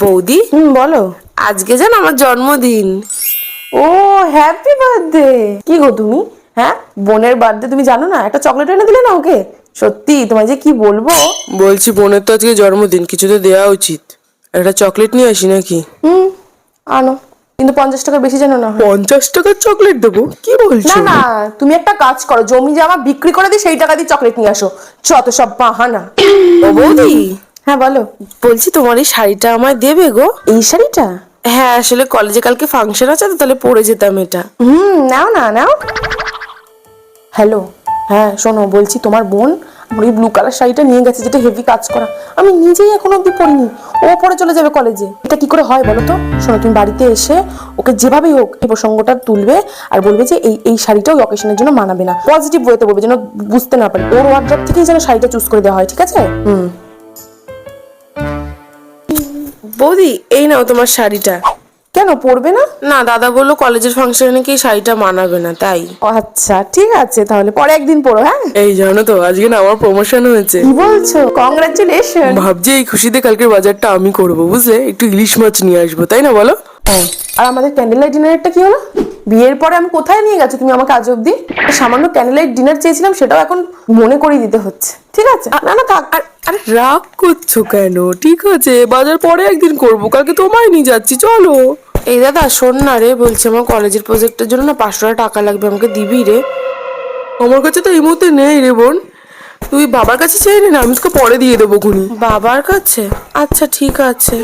বৌদি? বলো। আজকে জান আমার জন্মদিন। ও হ্যাপি বার্থডে কি গো তুমি? হ্যাঁ বোনের বার্থডে তুমি জানো না? একটা চকলেট এনে দিলে না ওকে? সত্যি তোমায় যে কি বলব? বলছি বোনের তো আজকে জন্মদিন কিছু তো দেওয়া উচিত। একটা চকলেট নিয়ে আসি নাকি? হুম আনো। কিন্তু পঞ্চাশ টাকার বেশি যেন না হয়। পঞ্চাশ টাকার চকলেট দেবো? কি না বলছো? না তুমি একটা কাজ করো জমি জামা বিক্রি করে দিয়ে সেই টাকা দিয়ে চকলেট নিয়ে আসো। যত সব বাহানা। ও বৌদি হ্যাঁ বলো। বলছি তোমার এই শাড়িটা আমায় দেবে গো? এই শাড়িটা? হ্যাঁ আসলে কলেজে কালকে ফাংশন আছে তো তাহলে পরে যেতাম এটা। হুম নাও না নাও। হ্যালো হ্যাঁ শোনো বলছি তোমার বোন আমার এই ব্লু কালার শাড়িটা নিয়ে গেছে যেটা হেভি কাজ করা। আমি নিজেই এখনও অব্দি পরিনি। ও পরে চলে যাবে কলেজে। এটা কি করে হয় বলো তো? শোনো তুমি বাড়িতে এসে ওকে যেভাবেই হোক এই প্রসঙ্গটা তুলবে আর বলবে যে এই এই শাড়িটা ওই অকেশনের জন্য মানাবে না। পজিটিভ ওয়েতে বলবে যেন বুঝতে না পারে। ওর ওয়ার্ড্রপ থেকেই যেন শাড়িটা চুজ করে দেওয়া হয় ঠিক আছে? হুম। বৌদি এই নাও তোমার শাড়িটা। কেন পরবে না? না দাদা বলল কলেজের ফাংশনে কি শাড়িটা মানাবে না তাই। আচ্ছা ঠিক আছে তাহলে পরে একদিন পরো হ্যাঁ? এই জানো তো আজকে না আমার প্রমোশন হয়েছে। কি বলছো? কংগ্রাচুলেশন ভাবছি এই খুশিতে কালকের বাজারটা আমি করব বুঝলে? একটু ইলিশ মাছ নিয়ে আসব তাই না বলো? হ্যাঁ। আর আমাদের ক্যান্ডেল লাইট ডিনারটা কি হলো? বিয়ের পরে আমি কোথায় নিয়ে গেছো? তুমি আমাকে আজ অব্দি সামান্য ক্যান্ডেল লাইট ডিনার চেয়েছিলাম, সেটাও এখন মনে করিয়ে দিতে হচ্ছে। ঠিক আছে? না না, থাক। আর রাগ করছ কেন? ঠিক আছে বাজার পরে একদিন করব। কালকে তোমায় নিয়ে যাচ্ছি, চলো। এই দাদা, শোন না রে, বলছি আমার কলেজের প্রজেক্টের জন্য না পাঁচশো টাকা লাগবে, আমাকে দিবি রে। আমার কাছে তো এই মুহূর্তে নেই রে বোন। তুই বাবার কাছে চেয়ে নে না, আমি তোকে পরে দিয়ে দেবো খুনি। বাবার কাছে? আচ্ছা ঠিক আছে।